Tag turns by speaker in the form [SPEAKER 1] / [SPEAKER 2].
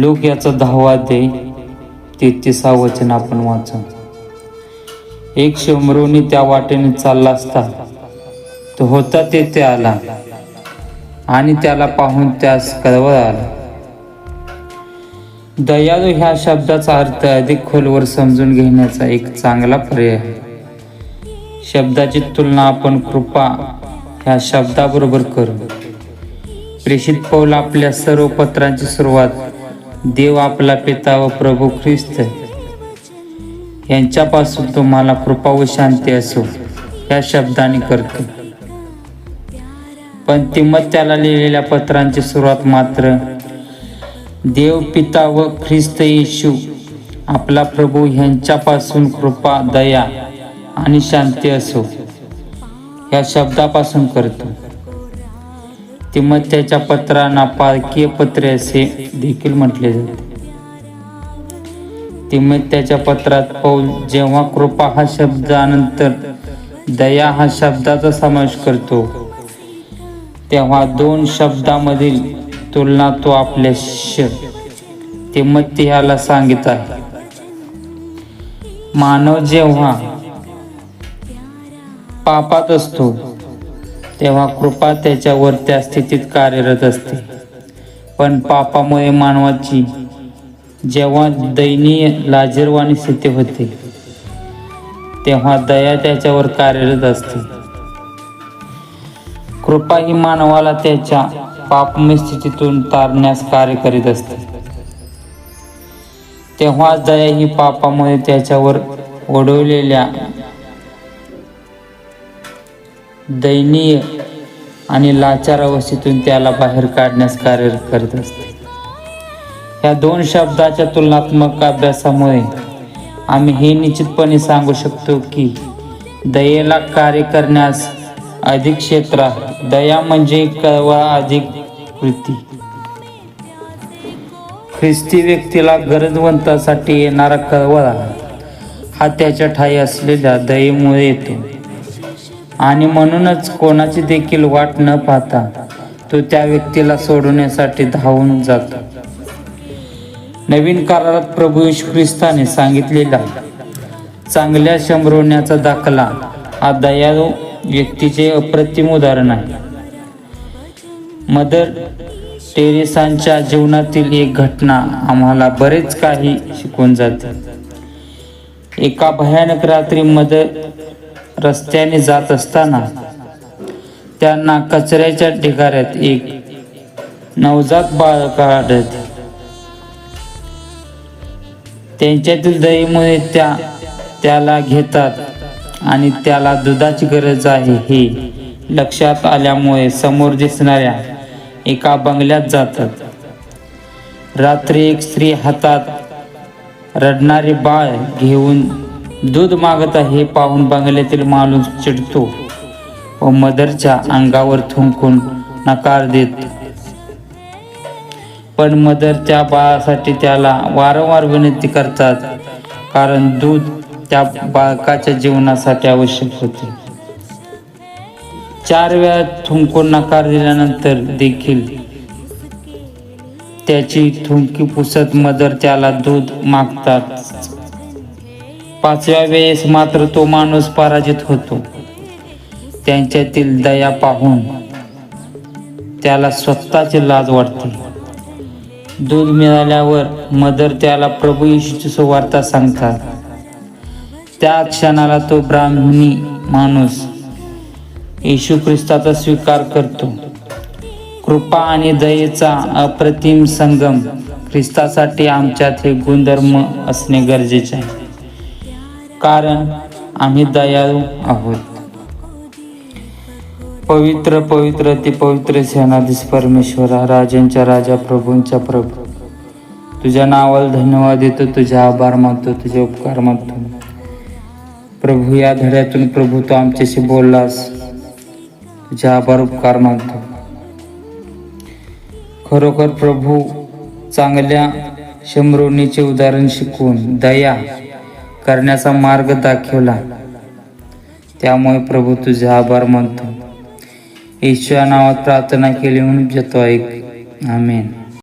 [SPEAKER 1] लोक याचा दहावा दे तेहतीसा वचन आपण वाचू एक शंभरोनी त्या वाटेने चालला असता तो होता तेथे आला आणि त्याला पाहून त्यास कळवळ आला. दयाळू ह्या शब्दाचा अर्थ अधिक खोलवर समजून घेण्याचा एक चांगला पर्याय आहे. शब्दाची तुलना आपण कृपा ह्या शब्दाबरोबर करू. प्रेषित पौल आपल्या सर्व पत्रांची सुरुवात देव आपला पिता व प्रभू ख्रिस्त यांच्यापासून तुम्हाला कृपा व शांती असो या शब्दाने करतो. पण तिमत्याला लिहिलेल्या पत्रांची सुरुवात मात्र देव पिता व ख्रिस्त येशू आपला प्रभू ह्यांच्यापासून कृपा दया आणि शांती असो या शब्दापासून करतो. तिमत्याच्या पत्रांना पारकीय पत्रे असे देखील म्हटले जाते. तिमत्याच्या पत्रात पौल जेव्हा कृपा हा शब्दानंतर दया हा शब्दाचा समावेश करतो तेव्हा दोन शब्दामधील तुलना तो आपल्या शिष्य तिमत्ती ह्याला सांगित आहे. मानव जेव्हा पापात असतो तेव्हा कृपा त्याच्यावर त्या स्थितीत कार्यरत असते. पण पापामुळे मानवाची जेव्हा दयनीय लाजीरवाणी स्थिती होते तेव्हा दया त्याच्यावर कार्यरत असते. कृपा ही मानवाला त्याच्या पापमय स्थितीतून तारण्यास कार्य करीत असते. तेव्हा दया ही पापामुळे त्याच्यावर ओढवलेल्या दयनीय आणि लाचार अवस्थेतून त्याला बाहेर काढण्यास कार्य करत असते. या दोन शब्दाच्या तुलनात्मक अभ्यासामुळे आम्ही हे निश्चितपणे सांगू शकतो की दयेला कार्य करण्यास अधिक क्षेत्र आहे दया म्हणजे कळवा अधिक कृती ख्रिस्ती व्यक्तीला गरजवंतासाठी येणारा कळवळा हा त्याच्या ठाई असलेल्या दयेमुळे येतो. आणि म्हणूनच कोणाची देखील वाट न पाहता तो त्या व्यक्तीला सोडवण्यासाठी धावून जातो. नवीन करारात प्रभू यशू ख्रिस्ताने सांगितलेला चांगल्या शंभरवण्याचा दाखला हा दयाळू व्यक्तीचे अप्रतिम उदाहरण आहे. मदर टेरेसांच्या जीवनातील एक घटना आम्हाला बरेच काही शिकून जाते. एका भयानक रात्री मदर रस्त्याने जात असताना त्यांना कचऱ्याच्या ढिगाऱ्यात एक नवजात बाळ काढत त्यांच्यातील दहीमुळे त्या त्याला घेतात आणि त्याला दुधाची गरज आहे हे लक्षात आल्यामुळे समोर दिसणाऱ्या एका बंगल्यात जातात. रात्री एक स्त्री हातात रडणारे बाळ घेऊन दूध मागत आहे पाहून बंगल्यातील माणूस चिडतो व मदरच्या अंगावर थुंकून नकार देत. पण मदर त्या बाळासाठी त्याला वारंवार विनंती करतात कारण दूध त्या बाळकाच्या जीवनासाठी आवश्यक होते. चार वेळा थुंकून नकार दिल्यानंतर देखील त्याची थुंकी पुसत मदर त्याला दूध मागतात. पाचव्या वेळेस मात्र तो माणूस पराजित होतो. त्यांच्यातील दया पाहून त्याला स्वतःची लाज वाटते. दूध मिळाल्यावर मदर त्याला प्रभू येशूची सुवार्ता सांगतात. त्या क्षणाला तो ब्राह्मणी माणूस येशू ख्रिस्ताचा स्वीकार करतो. कृपा आणि दयेचा अप्रतिम संगम ख्रिस्तासाठी आमच्यात हे गुणधर्म असणे गरजेचे आहे. कारण आम्ही दयाळू आहोत. पवित्र पवित्र ते पवित्र सेनाधीश परमेश्वरा राजांच्या राजा प्रभूंच्या प्रभू. तुझ्या नावाला धन्यवाद देतो तुझे आभार मानतो तुझे उपकार मानतो. प्रभू या धड्यातून प्रभू तू आमच्याशी बोललास. तुझे आभार उपकार मानतो. खरोखर प्रभू चांगल्या शंभरोनीचे उदाहरण शिकवून दया करण्याचा मार्ग दाखवला. त्यामुळे प्रभू तुझे आभार मानतो. ईश्वर नावात प्रार्थना केली म्हणून जतो ऐक आमेन.